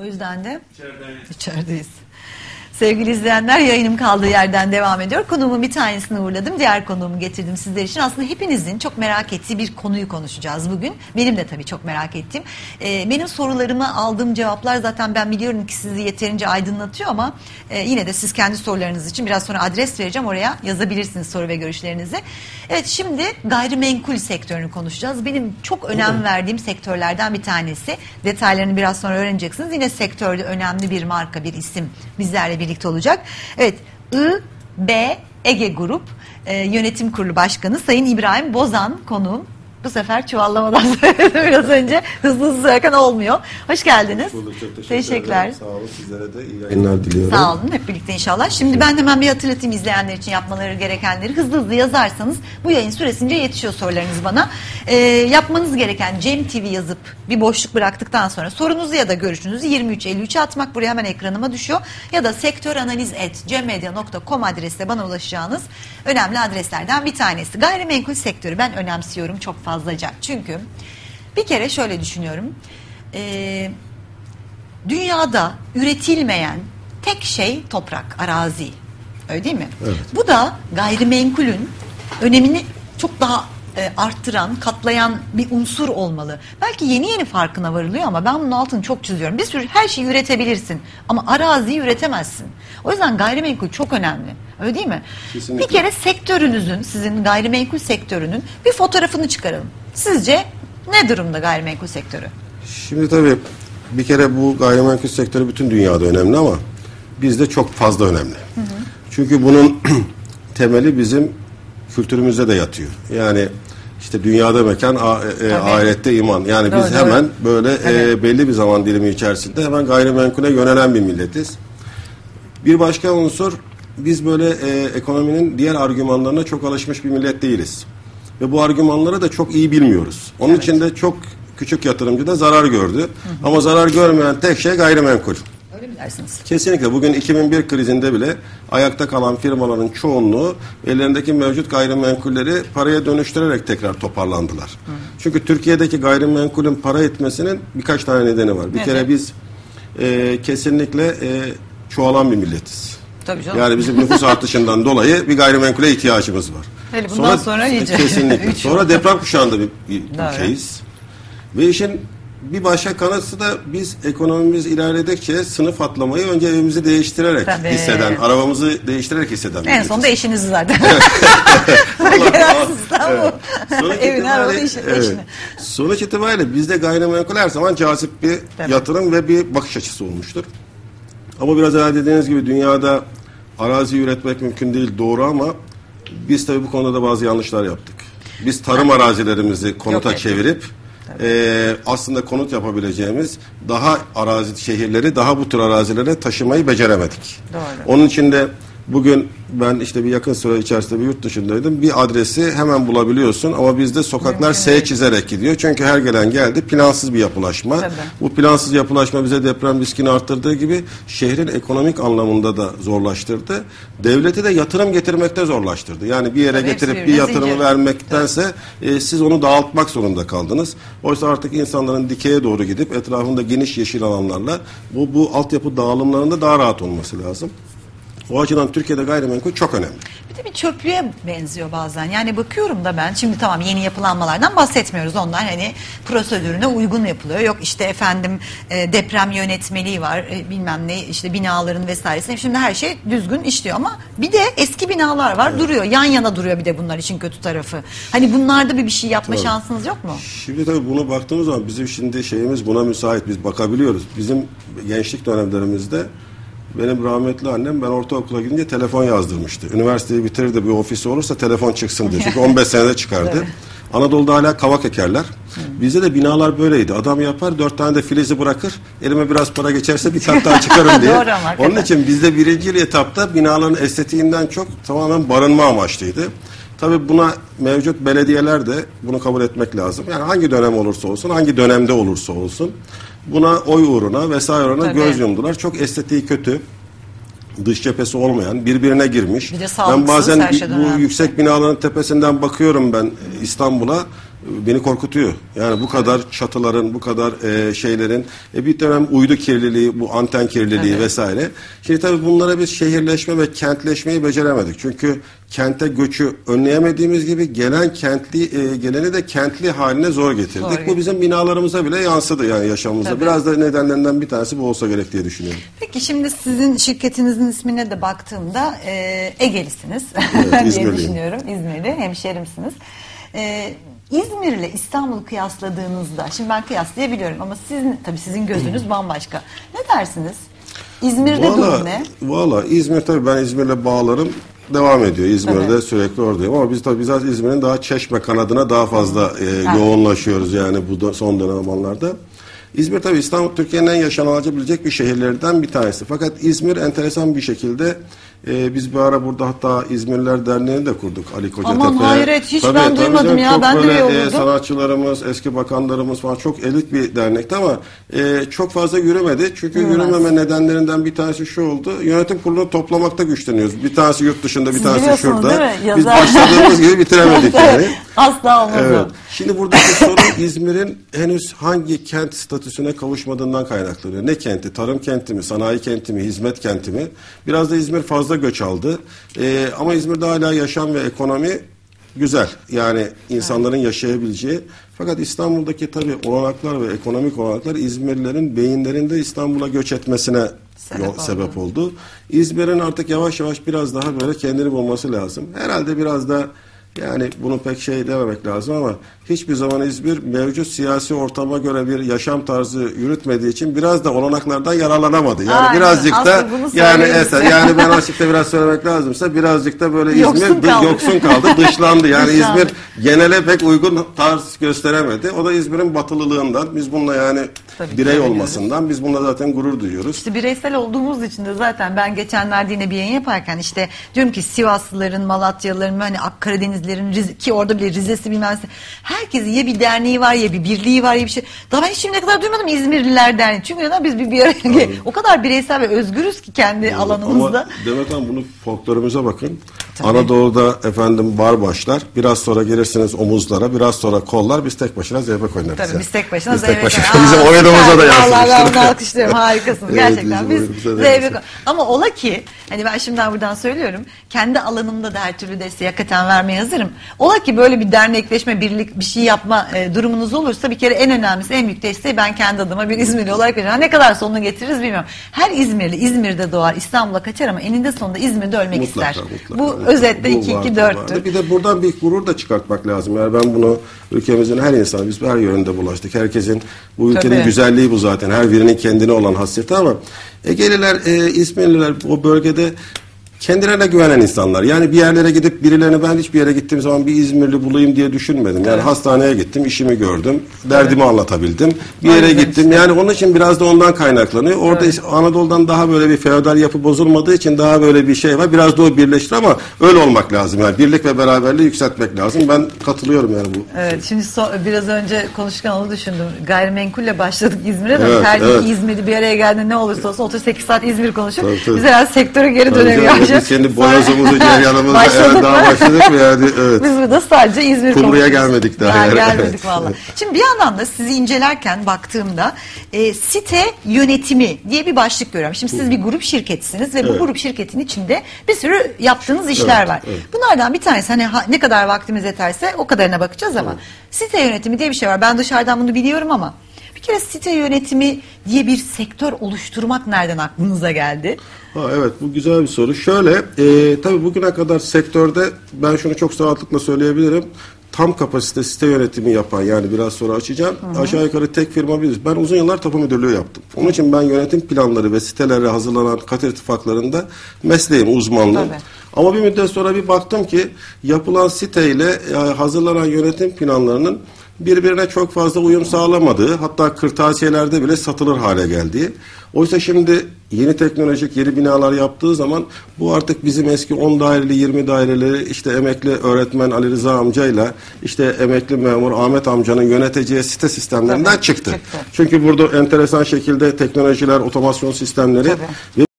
O yüzden de içerideyiz. Sevgili izleyenler yayınım kaldığı yerden devam ediyor. Konuğumun bir tanesini uğurladım. Diğer konuğumu getirdim sizler için. Aslında hepinizin çok merak ettiği bir konuyu konuşacağız bugün. Benim de tabii çok merak ettiğim. Ee, benim sorularıma aldığım cevaplar zaten ben biliyorum ki sizi yeterince aydınlatıyor ama e, yine de siz kendi sorularınız için biraz sonra adres vereceğim. Oraya yazabilirsiniz soru ve görüşlerinizi. Evet şimdi gayrimenkul sektörünü konuşacağız. Benim çok önem verdiğim sektörlerden bir tanesi. Detaylarını biraz sonra öğreneceksiniz. Yine sektörde önemli bir marka, bir isim bizlerle birlikte olacak. Evet, I, B, Ege Grup e, Yönetim Kurulu Başkanı Sayın İbrahim Bozan konuğum. Bu sefer çuvallamadan söyledim biraz önce. Hızlı hızlı söylerken olmuyor. Hoş geldiniz. Bulduk, çok teşekkür Teşekkürler. ederim. Sağ olun. Sizlere de iyi yayınlar diliyorum. Sağ olun hep birlikte inşallah. Şimdi ben hemen bir hatırlatayım izleyenler için yapmaları gerekenleri. Hızlı hızlı yazarsanız bu yayın süresince yetişiyor sorularınız bana. Ee, yapmanız gereken Cem TV yazıp bir boşluk bıraktıktan sonra sorunuzu ya da görüşünüzü 2353'e atmak buraya hemen ekranıma düşüyor. Ya da sektöranaliz.cemmedya.com adresle bana ulaşacağınız önemli adreslerden bir tanesi. Gayrimenkul sektörü ben önemsiyorum çok fazlaca. Çünkü bir kere şöyle düşünüyorum. Eee dünyada üretilmeyen tek şey toprak, arazi. Öyle değil mi? Evet. Bu da gayrimenkulün önemini çok daha e, arttıran, katlayan bir unsur olmalı. Belki yeni yeni farkına varılıyor ama ben bunun altını çok çiziyorum. Bir sürü her şeyi üretebilirsin ama araziyi üretemezsin. O yüzden gayrimenkul çok önemli. Öyle değil mi? Kesinlikle. Bir kere sektörünüzün, sizin gayrimenkul sektörünün bir fotoğrafını çıkaralım. Sizce ne durumda gayrimenkul sektörü? Şimdi tabii bir kere bu gayrimenkul sektörü bütün dünyada önemli ama bizde çok fazla önemli. Çünkü bunun temeli bizim kültürümüzde de yatıyor. Yani işte dünyada mekan, a- e, ahirette iman. Yani Doğru, biz doğru. hemen böyle e, belli bir zaman dilimi içerisinde hemen gayrimenkule yönelen bir milletiz. Bir başka unsur biz böyle e, ekonominin diğer argümanlarına çok alışmış bir millet değiliz. Ve bu argümanları da çok iyi bilmiyoruz. Onun için de çok küçük yatırımcı da zarar gördü. Ama zarar görmeyen tek şey gayrimenkul. Öyle mi dersiniz? Kesinlikle bugün 2001 krizinde bile ayakta kalan firmaların çoğunluğu ellerindeki mevcut gayrimenkulleri paraya dönüştürerek tekrar toparlandılar. Çünkü Türkiye'deki gayrimenkulün para etmesinin birkaç tane nedeni var. Bir Neden? kere biz e, kesinlikle e, çoğalan bir milletiz. Tabii canım. Yani bizim nüfus artışından dolayı bir gayrimenkule ihtiyacımız var. Hele bundan sonra iyice. Kesinlikle. Sonra deprem kuşağında bir, bir ülkeyiz. Ve işin bir başka kanısı da biz ekonomimiz ilerledikçe sınıf atlamayı önce evimizi değiştirerek Tabii. hisseden, arabamızı değiştirerek hisseden. En sonunda eşiniz zaten. Evet. bu. Sonuç işi, evet. eşini. Sonuç itibariyle bizde gayrimenkul her zaman cazip bir Tabii. yatırım ve bir bakış açısı olmuştur. Ama biraz evvel dediğiniz gibi dünyada arazi üretmek mümkün değil doğru ama biz tabii bu konuda da bazı yanlışlar yaptık. Biz tarım arazilerimizi konuta Yok çevirip e, aslında konut yapabileceğimiz daha arazi şehirleri daha bu tür arazilere taşımayı beceremedik. Doğru. Onun için de bugün ben işte bir yakın süre içerisinde bir yurt dışındaydım. Bir adresi hemen bulabiliyorsun ama bizde sokaklar S çizerek gidiyor. Çünkü her gelen geldi plansız bir yapılaşma. Tabii. Bu plansız yapılaşma bize deprem riskini arttırdığı gibi şehrin ekonomik anlamında da zorlaştırdı. Devleti de yatırım getirmekte zorlaştırdı. Yani bir yere Tabii, getirip bir yatırımı zincir. vermektense e, siz onu dağıtmak zorunda kaldınız. Oysa artık insanların dikeye doğru gidip etrafında geniş yeşil alanlarla bu, bu altyapı dağılımlarında daha rahat olması lazım. O açıdan Türkiye'de gayrimenkul çok önemli. Bir de bir çöplüğe benziyor bazen. Yani bakıyorum da ben şimdi tamam yeni yapılanmalardan bahsetmiyoruz. Onlar hani prosedürüne uygun yapılıyor. Yok işte efendim e, deprem yönetmeliği var. e, bilmem ne işte binaların vesairesi. Şimdi her şey düzgün işliyor ama bir de eski binalar var duruyor. Yan yana duruyor bir de bunlar için kötü tarafı. Hani bunlarda bir bir şey yapma Tabii. şansınız yok mu? Şimdi tabii buna baktığımız zaman bizim şimdi şeyimiz buna müsait. Biz bakabiliyoruz. Bizim gençlik dönemlerimizde benim rahmetli annem ben ortaokula gidince telefon yazdırmıştı. Üniversiteyi bitirir de bir ofisi olursa telefon çıksın diye. Çünkü 15 senede çıkardı. Anadolu'da hala kavak ekerler. Bizde de binalar böyleydi. Adam yapar dört tane de filizi bırakır. Elime biraz para geçerse bir tane daha çıkarım diye. Doğru ama. Onun için bizde birinci etapta binaların estetiğinden çok tamamen barınma amaçlıydı. Tabii buna mevcut belediyeler de bunu kabul etmek lazım. Yani hangi dönem olursa olsun, hangi dönemde olursa olsun buna oy uğruna vesaire uğruna Tabii. göz yumdular. Çok estetiği kötü. Dış cephesi olmayan, birbirine girmiş. Bir de ben bazen her şeyden bu önemli. yüksek binaların tepesinden bakıyorum ben İstanbul'a. Beni korkutuyor. Yani bu kadar çatıların, bu kadar e, şeylerin, e, bir dönem uydu kirliliği, bu anten kirliliği Evet. vesaire. Şimdi tabii bunlara biz şehirleşme ve kentleşmeyi beceremedik. Çünkü kente göçü önleyemediğimiz gibi gelen kentli e, geleni de kentli haline zor getirdik. Zor bu bizim binalarımıza bile yansıdı yani yaşamımıza. Tabii. Biraz da nedenlerinden bir tanesi bu olsa gerek diye düşünüyorum. Peki şimdi sizin şirketinizin ismine de baktığımda e, Ege'lisiniz diye İzmirliyim. düşünüyorum. İzmirli, hemşerimsiniz. E, İzmir ile İstanbul'u kıyasladığınızda, şimdi ben kıyaslayabiliyorum ama sizin tabii sizin gözünüz bambaşka. Ne dersiniz? İzmir'de durum ne? Valla İzmir tabii ben İzmir'le bağlarım devam ediyor. İzmir'de Evet. sürekli oradayım ama biz tabii biraz İzmir'in daha çeşme kanadına daha fazla e, yoğunlaşıyoruz yani bu son dönem zamanlarda. İzmir tabii İstanbul Türkiye'nin en yaşanabilecek bir şehirlerden bir tanesi. Fakat İzmir enteresan bir şekilde e, biz bir ara burada hatta İzmirliler Derneği'ni de kurduk Ali Kocatepe. Aman hayret, hiç ben duymadım canım, ya, çok ben de böyle, e, sanatçılarımız, eski bakanlarımız falan çok elit bir dernekti ama e, çok fazla yürümedi. Çünkü Yürümez. yürümeme nedenlerinden bir tanesi şu oldu. Yönetim kurulunu toplamakta güçleniyoruz. Bir tanesi yurt dışında, bir Siz tanesi şurada. Biz başladığımız gibi bitiremedik yani. Asla olmaz Evet. Şimdi buradaki sorun İzmir'in henüz hangi kent statüsüne kavuşmadığından kaynaklanıyor. Ne kenti? Tarım kenti mi? Sanayi kenti mi? Hizmet kenti mi? Biraz da İzmir fazla göç aldı. Ee, ama İzmir'de hala yaşam ve ekonomi güzel. Yani insanların yaşayabileceği. Fakat İstanbul'daki tabii olanaklar ve ekonomik olanaklar İzmirlilerin beyinlerinde İstanbul'a göç etmesine Sebep yol- oldu. sebep oldu. İzmir'in artık yavaş yavaş biraz daha böyle kendini bulması lazım. Herhalde biraz da yani bunu pek şey dememek lazım ama hiçbir zaman İzmir mevcut siyasi ortama göre bir yaşam tarzı yürütmediği için biraz da olanaklardan yararlanamadı. Yani Aynen. birazcık da yani evet, yani ben açıkta biraz söylemek lazımsa birazcık da böyle Yoksun İzmir dı- kaldı. yoksun kaldı, dışlandı. Yani. İzmir genele pek uygun tarz gösteremedi. O da İzmir'in batılılığından. Biz bununla yani Tabii birey olmasından biz bununla zaten gurur duyuyoruz. İşte bireysel olduğumuz için de zaten ben geçenlerde yine bir yayın yaparken işte diyorum ki Sivaslıların, Malatyalıların, hani Akkaradenizlerin Rize- ki orada bile Rize'si bilmem ne. Herkesin ya bir derneği var ya bir birliği var ya bir şey. Daha ben hiç şimdiye kadar duymadım İzmirliler Derneği. Çünkü neden biz bir, bir araya o kadar bireysel ve özgürüz ki kendi alanımızda. Ama Demet Hanım bunu folklorumuza bakın. Anadolu'da efendim bar başlar. Biraz sonra gelirsiniz omuzlara. Biraz sonra kollar. Biz tek başına zeybek oynarız. Tabii yani. biz tek başına Biz tek zeybek başına. oynarız. Bizim oyunumuza da Vallahi ben yansımıştır. bunu alkışlıyorum. Harikasınız. Evet, Gerçekten bizim biz oyunumuza da zeybek yansımış. Ama ola ki hani ben şimdiden buradan söylüyorum. Kendi alanımda da her türlü desteği hakikaten vermeye hazırım. Ola ki böyle bir dernekleşme, birlik bir şey yapma e, durumunuz olursa bir kere en önemlisi, en büyük desteği ben kendi adıma bir İzmirli olarak vereceğim. Ne kadar sonunu getiririz bilmiyorum. Her İzmirli İzmir'de doğar, İstanbul'a kaçar ama eninde sonunda İzmir'de ölmek Mutlaka, ister. mutlaka, Bu mutlaka. özetle Bu 2 2 vardır, 4'tür. vardır. Bir de buradan bir gurur da çıkartmak lazım. Yani ben bunu ülkemizin her insanı biz her yönünde bulaştık. Herkesin bu ülkenin Tabii. güzelliği bu zaten. Her birinin kendine olan hasreti ama Egeliler, e, İzmirliler o bölgede kendilerine güvenen insanlar. Yani bir yerlere gidip birilerini ben hiçbir yere gittiğim zaman bir İzmirli bulayım diye düşünmedim. Yani hastaneye gittim, işimi gördüm, derdimi anlatabildim. Bir yere yüzden gittim. Yani onun için biraz da ondan kaynaklanıyor. Orada Evet. işte Anadolu'dan daha böyle bir feodal yapı bozulmadığı için daha böyle bir şey var. Biraz da o birleştir ama öyle olmak lazım. Yani birlik ve beraberliği yükseltmek lazım. Ben katılıyorum yani bu. Evet şimdi so- biraz önce konuşurken onu düşündüm. Gayrimenkulle başladık İzmir'e de Evet, her evet. İzmir'i bir araya geldiğinde ne olursa olsun 38 saat İzmir tabii. Biz herhalde sektöre geri Tabii canım, Biz kendi boyozumuzu, ceryanımızı evet, daha başladık mı yani? Evet. Biz burada sadece İzmir Kumru'ya gelmedik daha Daha yani. gelmedik Evet. valla. Şimdi bir yandan da sizi incelerken baktığımda e, site yönetimi diye bir başlık görüyorum. Şimdi siz bir grup şirketsiniz ve bu Evet. grup şirketin içinde bir sürü yaptığınız işler Evet, var. evet. Bunlardan bir tanesi hani ha- ne kadar vaktimiz yeterse o kadarına bakacağız ama site yönetimi diye bir şey var. Ben dışarıdan bunu biliyorum ama kere site yönetimi diye bir sektör oluşturmak nereden aklınıza geldi? Ha, evet bu güzel bir soru. Şöyle e, tabii bugüne kadar sektörde ben şunu çok rahatlıkla söyleyebilirim. Tam kapasite site yönetimi yapan yani biraz sonra açacağım. Aşağı yukarı tek firma biziz. Ben uzun yıllar tapu müdürlüğü yaptım. Onun için ben yönetim planları ve sitelere hazırlanan kat irtifaklarında mesleğim, uzmanlığım. Tabii. Ama bir müddet sonra bir baktım ki yapılan siteyle e, hazırlanan yönetim planlarının birbirine çok fazla uyum sağlamadığı hatta kırtasiyelerde bile satılır hale geldiği. Oysa şimdi yeni teknolojik yeni binalar yaptığı zaman bu artık bizim eski 10 daireli 20 daireleri işte emekli öğretmen Ali Rıza amcayla işte emekli memur Ahmet amcanın yöneteceği site sistemlerinden Tabii, çıktı. çıktı. Çünkü burada enteresan şekilde teknolojiler, otomasyon sistemleri Tabii. ve